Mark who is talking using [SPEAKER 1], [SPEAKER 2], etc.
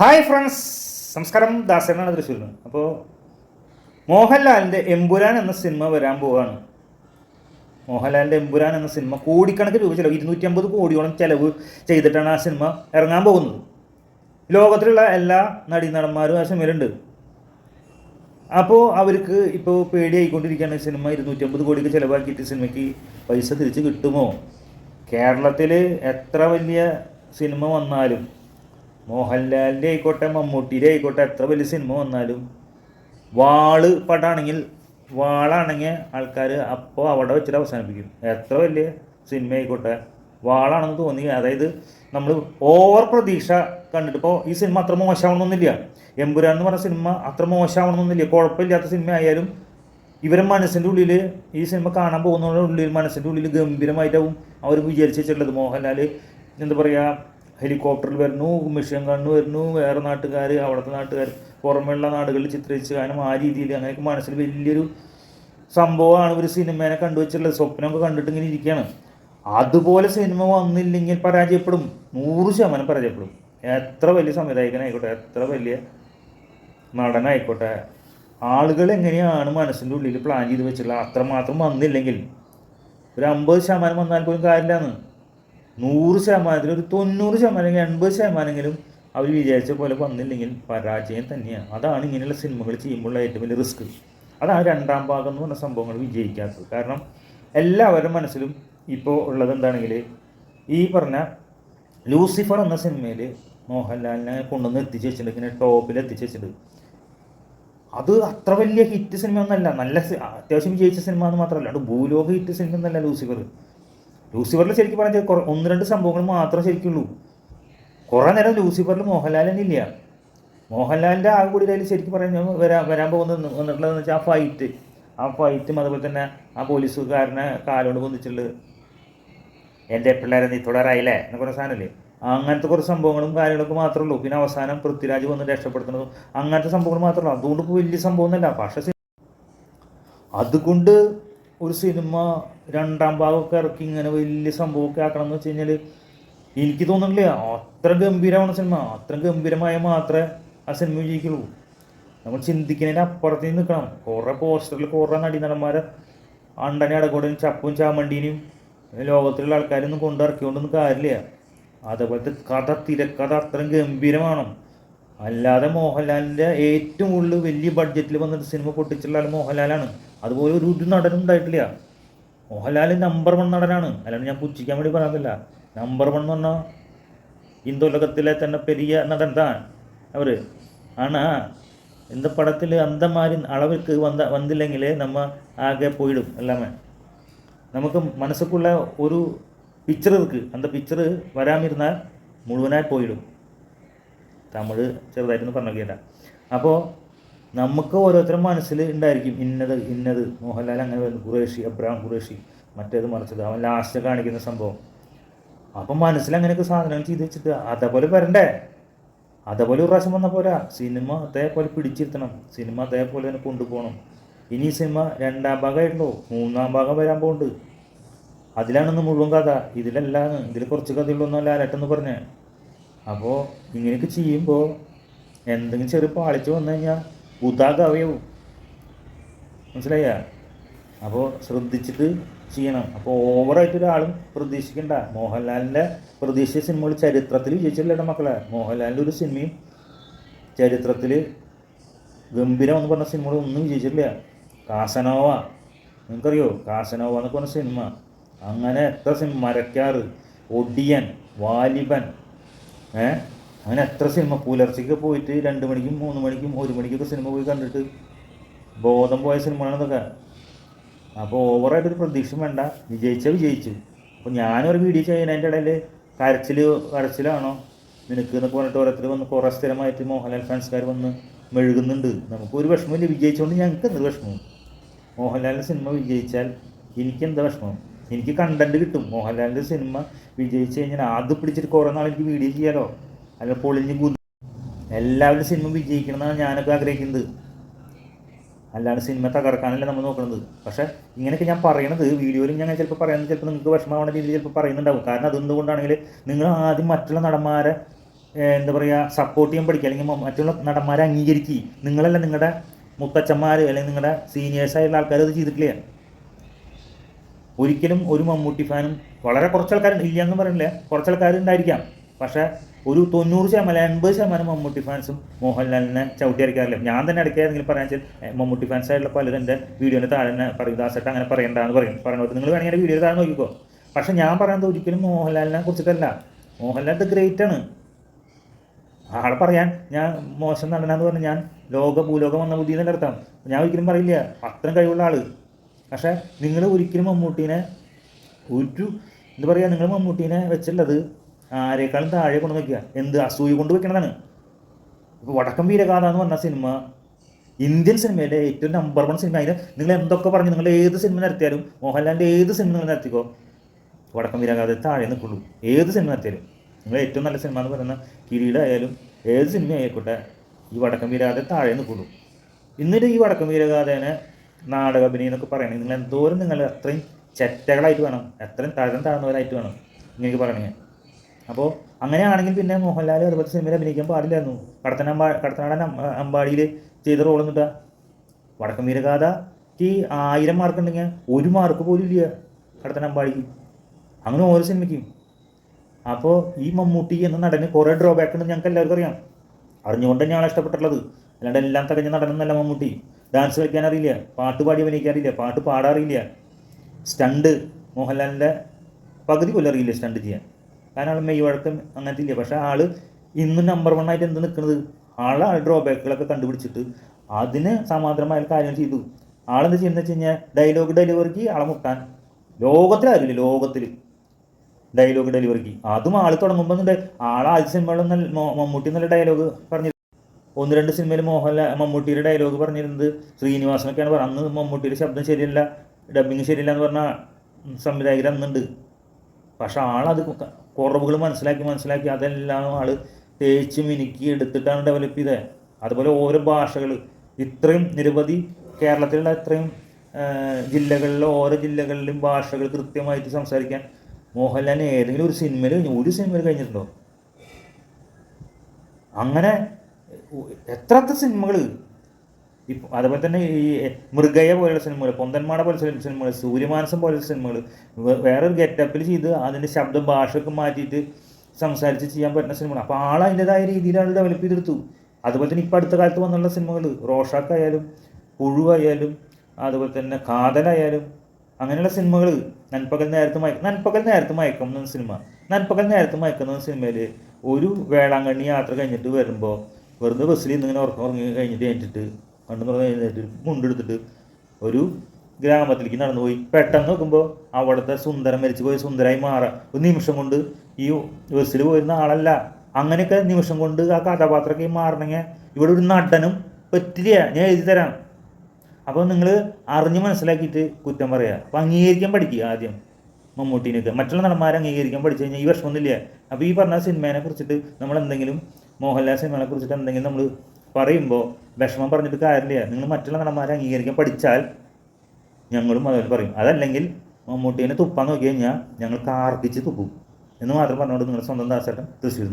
[SPEAKER 1] Hi friends സംസ്കാരം ദാസനാണ് തൃശ്ശൂരിൽ നിന്ന് അപ്പോൾ മോഹൻലാലിന്റെ എമ്പുരാൻ എന്ന സിനിമ വരാൻ പോവാണ്. മോഹൻലാലിന്റെ എമ്പുരാൻ എന്ന സിനിമ കോടിക്കണക്കിന് രൂപ ചിലവ് ഇരുന്നൂറ്റി അമ്പത് കോടിയോളം ചിലവ് ചെയ്തിട്ടാണ് ആ സിനിമ ഇറങ്ങാൻ പോകുന്നത്. ലോകത്തിലുള്ള എല്ലാ നടീനടന്മാരും ആ സിനിമയിലുണ്ട്. അപ്പോൾ അവർക്ക് ഇപ്പോൾ പേടിയായിക്കൊണ്ടിരിക്കുകയാണ് സിനിമ ഇരുന്നൂറ്റമ്പത് കോടിക്ക് ചിലവാക്കിയിട്ട് സിനിമയ്ക്ക് പൈസ തിരിച്ച് കിട്ടുമോ? കേരളത്തിൽ എത്ര വലിയ സിനിമ വന്നാലും മോഹൻലാലിന്റെ ആയിക്കോട്ടെ മമ്മൂട്ടിയുടെ ആയിക്കോട്ടെ എത്ര വലിയ സിനിമ വന്നാലും വാൾ പടാണെങ്കിൽ വാളാണെങ്കിൽ ആൾക്കാർ അപ്പോൾ അവിടെ വെച്ചിട്ട് അവസാനിപ്പിക്കും. എത്ര വലിയ സിനിമ ആയിക്കോട്ടെ വാളാണെന്ന് തോന്നി അതായത് നമ്മൾ ഓവർ പ്രതീക്ഷ കണ്ടിട്ട് ഇപ്പോൾ ഈ സിനിമ അത്ര മോശമാവണമെന്നില്ല എമ്പുരാൻ എന്ന് പറഞ്ഞ സിനിമ അത്ര മോശമാവണമെന്നില്ല കുഴപ്പമില്ലാത്ത സിനിമ ആയാലും ഇവരെ മനസ്സിന്റെ ഉള്ളിൽ ഈ സിനിമ കാണാൻ പോകുന്നവരുടെ ഉള്ളിൽ മനസ്സിന്റെ ഉള്ളിൽ ഗംഭീരമായിട്ടാവും അവർ വിചാരിച്ചു വെച്ചിട്ടുള്ളത്. മോഹൻലാൽ എന്താ പറയുക ഹെലികോപ്റ്ററിൽ വരുന്നു മിഷൻ കണ്ണു വരുന്നു വേറെ നാട്ടുകാർ അവിടുത്തെ നാട്ടുകാർ പുറമെയുള്ള നാടുകളിൽ ചിത്രിച്ച് കാരണം ആ രീതിയിൽ അങ്ങനെയൊക്കെ മനസ്സിൽ വലിയൊരു സംഭവമാണ് ഒരു സിനിമേനെ കണ്ടുവച്ചിട്ടുള്ളത്. സ്വപ്നമൊക്കെ കണ്ടിട്ട് ഇങ്ങനെ ഇരിക്കുകയാണ്. അതുപോലെ സിനിമ വന്നില്ലെങ്കിൽ പരാജയപ്പെടും. നൂറ് ശതമാനം പരാജയപ്പെടും. എത്ര വലിയ സംവിധായകനായിക്കോട്ടെ എത്ര വലിയ നടനായിക്കോട്ടെ ആളുകൾ എങ്ങനെയാണ് മനസ്സിന്റെ ഉള്ളിൽ പ്ലാൻ ചെയ്ത് വെച്ചിട്ടുള്ളത്? അത്രമാത്രം വന്നില്ലെങ്കിൽ ഒരു അമ്പത് ശതമാനം വന്നാൽ പോലും കാര്യമില്ലാന്ന്. നൂറ് ശതമാനത്തിൽ ഒരു തൊണ്ണൂറ് ശതമാനം എൺപത് ശതമാനമെങ്കിലും അവർ വിചാരിച്ച പോലെ വന്നില്ലെങ്കിൽ പരാജയം തന്നെയാണ്. അതാണ് ഇങ്ങനെയുള്ള സിനിമകൾ ചെയ്യുമ്പോഴുള്ള ഏറ്റവും വലിയ റിസ്ക്. അതാണ് രണ്ടാം ഭാഗം എന്ന് പറഞ്ഞ സംഭവങ്ങൾ വിജയിക്കാത്തത്. കാരണം എല്ലാവരുടെ മനസ്സിലും ഇപ്പോൾ ഉള്ളത് എന്താണെങ്കിൽ ഈ പറഞ്ഞ ലൂസിഫർ എന്ന സിനിമയിൽ മോഹൻലാലിനെ കൊണ്ടുവന്ന് എത്തിച്ച് വെച്ചിട്ടുണ്ട്. ഇങ്ങനെ ടോപ്പിൽ എത്തിച്ച് വെച്ചിട്ടുണ്ട്. അത് അത്ര വലിയ ഹിറ്റ് സിനിമ ഒന്നല്ല നല്ല അത്യാവശ്യം വിജയിച്ച സിനിമ എന്ന് മാത്രമല്ല. അത് ഭൂലോക ഹിറ്റ് സിനിമ ഒന്നല്ല ലൂസിഫർ. ലൂസിഫറിൽ ശരിക്കും പറഞ്ഞാൽ കുറേ ഒന്ന് രണ്ട് സംഭവങ്ങൾ മാത്രമേ ശരിക്കുള്ളൂ. കുറേ നേരം ലൂസിഫറിൽ മോഹൻലാൽ തന്നെ ഇല്ല. മോഹൻലാലിന്റെ ആ കൂടി അതിൽ ശരിക്കും പറഞ്ഞാൽ വരാൻ വരാൻ പോകുന്നത് വന്നിട്ടുള്ളതെന്ന് വെച്ചാൽ ആ ഫൈറ്റ് ആ ഫൈറ്റും അതുപോലെ തന്നെ ആ പോലീസുകാരനെ കാലോട് പൊന്തിച്ചുള്ളത് എന്റെ പിള്ളേരെ നീ തുടരായില്ലേ എന്ന് പറഞ്ഞ സാധനമല്ലേ അങ്ങനത്തെ കുറച്ച് സംഭവങ്ങളും കാര്യങ്ങളൊക്കെ മാത്രമേ ഉള്ളൂ. പിന്നെ അവസാനം പൃഥ്വിരാജ് വന്ന് രക്ഷപ്പെടുത്തുന്നതും അങ്ങനത്തെ സംഭവങ്ങൾ മാത്രമേ ഉള്ളൂ. അതുകൊണ്ട് വലിയ സംഭവം ഒന്നുമല്ല. പക്ഷേ അതുകൊണ്ട് ഒരു സിനിമ രണ്ടാം ഭാഗമൊക്കെ ഇറക്കി ഇങ്ങനെ വലിയ സംഭവമൊക്കെ ആക്കണം എന്ന് വെച്ച് കഴിഞ്ഞാൽ എനിക്ക് തോന്നുന്നില്ല. അത്ര ഗംഭീരമാണ് സിനിമ. അത്ര ഗംഭീരമായ മാത്രമേ ആ സിനിമ വിജയിക്കുള്ളൂ. നമ്മൾ ചിന്തിക്കുന്നതിന് അപ്പുറത്ത് നിൽക്കണം. കുറേ പോസ്റ്ററിൽ കുറേ നടീനടന്മാരെ അണ്ടനെ അടക്കോടും ചപ്പും ചാമണ്ടീനും ലോകത്തിലുള്ള ആൾക്കാരൊന്നും കൊണ്ടിറക്കിക്കൊണ്ടൊന്നും കാര്യമില്ല. അതേപോലത്തെ കഥ തിരക്കഥ അത്രയും ഗംഭീരമാണ്. അല്ലാതെ മോഹൻലാലിന്റെ ഏറ്റവും കൂടുതൽ വലിയ ബഡ്ജറ്റിൽ വന്നിട്ട് സിനിമ പൊട്ടിച്ചിട്ടുള്ള മോഹൻലാലാണ്. അതുപോലെ ഒരു ഒരു നടനും ഉണ്ടായിട്ടില്ല. മോഹൻലാൽ നമ്പർ വൺ നടനാണ്. അല്ലാണ്ട് ഞാൻ പുച്ഛിക്കാൻ വേണ്ടി പറയാനില്ല നമ്പർ വൺ എന്ന് പറഞ്ഞാൽ ഇന്ദുലകത്തിലെ തന്നെ പെരിയ നടൻ தான் അവർ ஆனால் இந்த പടത്തിൽ അന്തമാരി അളവിൽക്ക് വന്ന വന്നില്ലെങ്കിൽ നമ്മൾ ആകെ പോയിടും എല്ലാമേ. നമുക്ക് நமக்கு ഒരു പിക്ചർ பிக்சர் അന്ത പിക്ചർ വരാമിരുന്നാൽ മുഴുവനായി പോയിടും. തമിഴ് ചെറുതായിട്ടൊന്ന് പറഞ്ഞു കേട്ടാ അപ്പോൾ നമുക്ക് ഓരോരുത്തരും മനസ്സിൽ ഉണ്ടായിരിക്കും ഇന്നത് ഇന്നത്. മോഹൻലാൽ അങ്ങനെ വരുന്നു. ഖുറേഷി അബ്രഹാം ഖുറേഷി മറ്റേത് മറിച്ചത് അവൻ ലാസ്റ്റ് കാണിക്കുന്ന സംഭവം. അപ്പം മനസ്സിൽ അങ്ങനെയൊക്കെ സാധനങ്ങൾ ചെയ്ത് വെച്ചിട്ട് അതേപോലെ വരണ്ടേ? അതേപോലെ ഒരു പ്രാവശ്യം വന്ന പോരാ. സിനിമ അതേപോലെ പിടിച്ചിരുത്തണം. സിനിമ അതേപോലെ തന്നെ കൊണ്ടുപോകണം. ഇനി സിനിമ രണ്ടാം ഭാഗമായിട്ടുണ്ടോ? മൂന്നാം ഭാഗം വരാൻ പോകുന്നുണ്ട് അതിലാണെന്ന് മുഴുവൻ കഥ. ഇതിലല്ല ഇതിൽ കുറച്ച് കഥയുള്ളൊന്നും അലട്ടെന്ന് പറഞ്ഞേ. അപ്പോൾ ഇങ്ങനെയൊക്കെ ചെയ്യുമ്പോൾ എന്തെങ്കിലും ചെറിയ പാളിച്ച് വന്നു കഴിഞ്ഞാൽ ഉദാഗവയവും മനസ്സിലായ? അപ്പോൾ ശ്രദ്ധിച്ചിട്ട് ചെയ്യണം. അപ്പോൾ ഓവറായിട്ട് ഒരാളും പ്രതീക്ഷിക്കണ്ട. മോഹൻലാലിന്റെ പ്രതീക്ഷിച്ച സിനിമകൾ ചരിത്രത്തിൽ വിജയിച്ചിട്ടില്ല മക്കളെ. മോഹൻലാലിന്റെ ഒരു സിനിമയും ചരിത്രത്തിൽ ഗംഭീരം എന്ന് പറഞ്ഞ സിനിമകൾ ഒന്നും വിജയിച്ചിട്ടില്ല. കാസനോവ. നിങ്ങൾക്കറിയോ? കാസനോവ എന്നൊക്കെ പറഞ്ഞ സിനിമ അങ്ങനെ എത്ര സിനിമ മരക്കാറ് ഒടിയൻ വാലിബൻ ഏ? അങ്ങനെ എത്ര സിനിമ പുലർച്ചയ്ക്ക് പോയിട്ട് രണ്ട് മണിക്കും മൂന്ന് മണിക്കും ഒരു മണിക്കൊക്കെ സിനിമ പോയി കണ്ടിട്ട് ബോധം പോയ സിനിമകളാണെന്നൊക്കെ അപ്പോൾ ഓവറായിട്ടൊരു പ്രതീക്ഷ വേണ്ട. വിജയിച്ചാൽ വിജയിച്ചു. അപ്പോൾ ഞാനൊരു വീഡിയോ ചെയ്യുന്നതിന്റെ ഇടയിൽ കരച്ചിൽ കരച്ചിലാണോ? നിനക്ക് എന്നൊക്കെ പറഞ്ഞിട്ട് ഓരോരുത്തർ വന്ന് കുറേ സ്ഥിരമായിട്ട് മോഹൻലാൽ ഫാൻസുകാർ വന്ന് മെഴുകുന്നുണ്ട്. നമുക്കൊരു വിഷമമില്ല വിജയിച്ചുകൊണ്ട് ഞങ്ങൾക്ക് എന്ത് വിഷമം മോഹൻലാലിന്റെ സിനിമ വിജയിച്ചാൽ എനിക്ക് എന്താ വിഷമം? എനിക്ക് കണ്ടന്റ് കിട്ടും. മോഹൻലാലിന്റെ സിനിമ വിജയിച്ച് കഴിഞ്ഞാൽ അത് പിടിച്ചിട്ട് കുറേ നാൾ എനിക്ക് വീഡിയോ ചെയ്യാലോ? അല്ല പൊളിഞ്ഞ് കുതി എല്ലാവരും സിനിമ വിജയിക്കണം എന്നാണ് ഞാനൊക്കെ ആഗ്രഹിക്കുന്നത്. അല്ലാണ്ട് സിനിമ തകർക്കാനല്ല നമ്മൾ നോക്കുന്നത് പക്ഷേ ഇങ്ങനെയൊക്കെ ഞാൻ പറയണത് വീഡിയോയിൽ ഞാൻ ചിലപ്പോൾ പറയുന്നത് ചിലപ്പോൾ നിങ്ങൾക്ക് വിഷമമാവുന്ന രീതിയിൽ ചിലപ്പോൾ പറയുന്നുണ്ടാവും. കാരണം അതെന്തുകൊണ്ടാണെങ്കിൽ നിങ്ങൾ ആദ്യം മറ്റുള്ള നടന്മാരെ എന്താ പറയുക സപ്പോർട്ട് ചെയ്യാൻ പഠിക്കുക. അല്ലെങ്കിൽ മറ്റുള്ള നടന്മാരെ അംഗീകരിക്കുക. നിങ്ങളല്ല നിങ്ങളുടെ മുത്തച്ഛന്മാർ അല്ലെങ്കിൽ നിങ്ങളുടെ സീനിയേഴ്സായിട്ടുള്ള ആൾക്കാർ അത് ചെയ്തിട്ടില്ല? ഒരിക്കലും ഒരു മമ്മൂട്ടി ഫാനും വളരെ കുറച്ച് ആൾക്കാർ ഇല്ല എന്ന് പറയുന്നില്ല കുറച്ച് ആൾക്കാരുണ്ടായിരിക്കാം പക്ഷേ ഒരു തൊണ്ണൂറ് ശതമാനം എൺപത് ശതമാനം മമ്മൂട്ടി ഫാൻസും മോഹൻലാലിനെ ചവിട്ടി അരയ്ക്കാറില്ല ഞാൻ തന്നെ ഇടയ്ക്ക് പറയാൻ വെച്ചാൽ മമ്മൂട്ടി ഫാൻസ് ആയിട്ടുള്ള പലരും എന്റെ വീഡിയോന്റെ താഴെ തന്നെ പറയും ദാസട്ട് അങ്ങനെ പറയണ്ടെന്ന് പറയും. പറയുന്നത് നിങ്ങൾ വേണമെങ്കിൽ വീഡിയോ താഴെ നോക്കിക്കോ. പക്ഷെ ഞാൻ പറയുന്നത് ഒരിക്കലും മോഹൻലാലിനെ കുറിച്ചിട്ടല്ല. മോഹൻലാൽ ദ ഗ്രേറ്റ് ആണ്. ആളെ പറയാൻ ഞാൻ മോശം നടനാന്ന് പറഞ്ഞ് ഞാൻ ലോക ഭൂലോകം വന്ന ബുദ്ധി എന്നല്ല അർത്ഥം. ഞാൻ ഒരിക്കലും പറയില്ല. അത്രയും കഴിവുള്ള ആൾ. പക്ഷേ നിങ്ങൾ ഒരിക്കലും മമ്മൂട്ടീനെ ഒരു എന്താ പറയുക നിങ്ങൾ മമ്മൂട്ടീനെ വെച്ചുള്ളത് ആരേക്കാളും താഴെ കൊണ്ട് വയ്ക്കുക എന്ത് അസൂയ കൊണ്ട് വെക്കണതാണ്. ഇപ്പോൾ വടക്കം വീരഗാഥ എന്ന് പറഞ്ഞ സിനിമ ഇന്ത്യൻ സിനിമയിലെ ഏറ്റവും നമ്പർ വൺ സിനിമ. അതിന് നിങ്ങൾ എന്തൊക്കെ പറഞ്ഞു? നിങ്ങൾ ഏത് സിനിമ നടത്തിയാലും മോഹൻലാലിന്റെ ഏത് സിനിമ നിങ്ങൾ നടത്തിക്കോ വടക്കം വീരഗാഥ താഴെ നിൽക്കുള്ളൂ. ഏത് സിനിമ നടത്തിയാലും. നിങ്ങൾ ഏറ്റവും നല്ല സിനിമ എന്ന് പറയുന്ന കിരീടായാലും ഏത് സിനിമ ആയിക്കോട്ടെ ഈ വടക്കം വീരഗാഥ താഴെ നിൽക്കുള്ളൂ. എന്നിട്ട് ഈ വടക്കം വീരഗാഥേനെ നാടക അഭിനയം എന്നൊക്കെ നിങ്ങൾ എന്തോരം നിങ്ങൾ അത്രയും ചെറ്റകളായിട്ട് വേണം. എത്രയും തരം താഴ്ന്നവരായിട്ട് വേണം ഇങ്ങനെയൊക്കെ പറയണേ. അപ്പോൾ അങ്ങനെയാണെങ്കിൽ പിന്നെ മോഹൻലാൽ അതുപോലെ സിനിമയിൽ അഭിനയിക്കാൻ പാടില്ലായിരുന്നു. കടത്തനമ്പാ കടത്തനാടൻ അമ്പ- അമ്പാടിയിൽ ചെയ്ത റോൾ എന്നിട്ടാ. വടക്കം വീരഗാഥയ്ക്ക് ആയിരം മാർക്ക് ഉണ്ടെങ്കിൽ ഒരു മാർക്ക് പോലും ഇല്ല കടത്തനമ്പാടിക്ക് അങ്ങനെ ഓരോ സിനിമയ്ക്കും. അപ്പോൾ ഈ മമ്മൂട്ടി എന്ന നടന് കുറേ ഡ്രോബാക്ക് ഉണ്ടെന്ന് ഞങ്ങൾക്ക് എല്ലാവർക്കും അറിയാം. അറിഞ്ഞുകൊണ്ട് തന്നെയാണ് ഇഷ്ടപ്പെട്ടുള്ളത് അല്ലാണ്ട് എല്ലാം തികഞ്ഞ നടനെന്നല്ല മമ്മൂട്ടി. ഡാൻസ് കളിക്കാൻ അറിയില്ല പാട്ട് പാടി അഭിനയിക്കാറില്ല പാട്ട് പാടാറില്ല സ്റ്റണ്ട് മോഹൻലാലിന്റെ പകുതി പോലും അറിയില്ല സ്റ്റണ്ട് ചെയ്യാൻ. കാരണം ആൾ മെയ് വഴക്കം അങ്ങനത്തെ ഇല്ല പക്ഷേ ആൾ ഇന്ന് നമ്പർ വൺ ആയിട്ട് എന്ത് നിൽക്കുന്നത് ആളെ ഡ്രോബാക്കുകളൊക്കെ കണ്ടുപിടിച്ചിട്ട് അതിന് സമാന്തരമായ കാര്യങ്ങൾ ചെയ്തു. ആളെന്ത് ചെയ്യുന്നത് വെച്ച് കഴിഞ്ഞാൽ ഡയലോഗ് ഡെലിവറിക്ക് ആളെ മുട്ടാൻ. ലോകത്തിലാരില്ല ലോകത്തിൽ ഡയലോഗ് ഡെലിവറിക്ക് അതും ആൾ തുടങ്ങുമ്പോൾ ആൾ ആദ്യ സിനിമകളിൽ മമ്മൂട്ടി എന്നുള്ള ഡയലോഗ് പറഞ്ഞു ഒന്ന് രണ്ട് സിനിമയിൽ മോഹൻലാൽ മമ്മൂട്ടിയുടെ ഡയലോഗ് പറഞ്ഞിരുന്നത് ശ്രീനിവാസനൊക്കെയാണ് പറഞ്ഞത്. അന്ന് മമ്മൂട്ടിയുടെ ശബ്ദം ശരിയല്ല ഡബിങ് ശരിയല്ല എന്ന് പറഞ്ഞ സംവിധായകർ അന്നുണ്ട്. പക്ഷെ ആളത് കുറവുകൾ മനസ്സിലാക്കി മനസ്സിലാക്കി അതെല്ലാം ആൾ തേച്ച് മിനുക്കി എടുത്തിട്ടാണ് ഡെവലപ്പ് ചെയ്തത്. അതുപോലെ ഓരോ ഭാഷകൾ ഇത്രയും നിരവധി കേരളത്തിലുള്ള ഇത്രയും ജില്ലകളിലെ ഓരോ ജില്ലകളിലും ഭാഷകൾ കൃത്യമായിട്ട് സംസാരിക്കാൻ മോഹൻലാലിന് ഏതെങ്കിലും ഒരു സിനിമയിൽ ഒരു സിനിമയിൽ കഴിഞ്ഞിട്ടുണ്ടോ? അങ്ങനെ എത്രത്തെ സിനിമകൾ ഇപ്പോൾ അതുപോലെ തന്നെ ഈ മൃഗയ പോലുള്ള സിനിമകൾ പൊന്തന്മാട പോലെ സിനിമകൾ സൂര്യമാനസം പോലുള്ള സിനിമകൾ വേറൊരു ഗെറ്റപ്പിൽ ചെയ്ത് അതിന്റെ ശബ്ദം ഭാഷയൊക്കെ മാറ്റിയിട്ട് സംസാരിച്ച് ചെയ്യാൻ പറ്റുന്ന സിനിമകൾ അപ്പോൾ ആൾ അതിന്റെതായ രീതിയിലാണ് ഡെവലപ്പ് ചെയ്തെടുത്തു. അതുപോലെ തന്നെ ഇപ്പോൾ അടുത്ത കാലത്ത് വന്നുള്ള സിനിമകൾ റോഷാക്കായാലും പുഴുവായാലും അതുപോലെ തന്നെ കാതലായാലും അങ്ങനെയുള്ള സിനിമകൾ നൻപകൽ നേരത്ത് മയക്കം നൻപകൽ നേരത്ത് മയക്കം എന്ന സിനിമ നൻപകൽ നേരത്ത് മയക്കുന്ന സിനിമയിൽ ഒരു വേളാങ്കണ്ണി യാത്ര കഴിഞ്ഞിട്ട് വരുമ്പോൾ വെറുതെ ബസ്സിൽ നിന്ന് ഇങ്ങനെ ഉറക്കം ഉറങ്ങി കഴിഞ്ഞിട്ട് കഴിഞ്ഞിട്ട് കണ്ടു തുറന്ന് കഴിഞ്ഞിട്ട് മുണ്ടെടുത്തിട്ട് ഒരു ഗ്രാമത്തിലേക്ക് നടന്നു പോയി. പെട്ടെന്ന് നോക്കുമ്പോൾ അവിടുത്തെ സുന്ദരം മരിച്ചു പോയി സുന്ദരമായി മാറാം ഒരു നിമിഷം കൊണ്ട് ഈ ബസ്സിൽ പോയിരുന്ന ആളല്ല. അങ്ങനെയൊക്കെ നിമിഷം കൊണ്ട് ആ കഥാപാത്രമൊക്കെ മാറണമെങ്കിൽ ഇവിടെ ഒരു നടനും പറ്റില്ല. ഞാൻ എഴുതി തരാം. അപ്പോൾ നിങ്ങൾ അറിഞ്ഞ് മനസ്സിലാക്കിയിട്ട് കുറ്റം പറയുക അപ്പോൾ അംഗീകരിക്കാൻ പഠിക്കുക ആദ്യം. മമ്മൂട്ടീനൊക്കെ മറ്റുള്ള നടന്മാരെ അംഗീകരിക്കാൻ പഠിച്ചു കഴിഞ്ഞാൽ ഈ വിഷമമൊന്നുമില്ല അപ്പോൾ ഈ പറഞ്ഞ സിനിമേനെ കുറിച്ചിട്ട് നമ്മൾ എന്തെങ്കിലും മോഹൻലാൽ സിനിമകളെ കുറിച്ചിട്ട് എന്തെങ്കിലും നമ്മൾ പറയുമ്പോൾ വിഷമം പറഞ്ഞിട്ട് കാര്യമില്ല. നിങ്ങൾ മറ്റുള്ള നടന്മാരെ അംഗീകരിക്കാൻ പഠിച്ചാൽ ഞങ്ങളും അതുപോലെ പറയും. അതല്ലെങ്കിൽ മമ്മൂട്ടീനെ തുപ്പാൻ നോക്കി കഴിഞ്ഞാൽ ഞങ്ങൾ കാർക്കിച്ച് തുപ്പും എന്ന് മാത്രം പറഞ്ഞുകൊണ്ട് നിങ്ങളുടെ സ്വന്തം ദാസേട്ടൻ തൃശ്ശൂരിൽ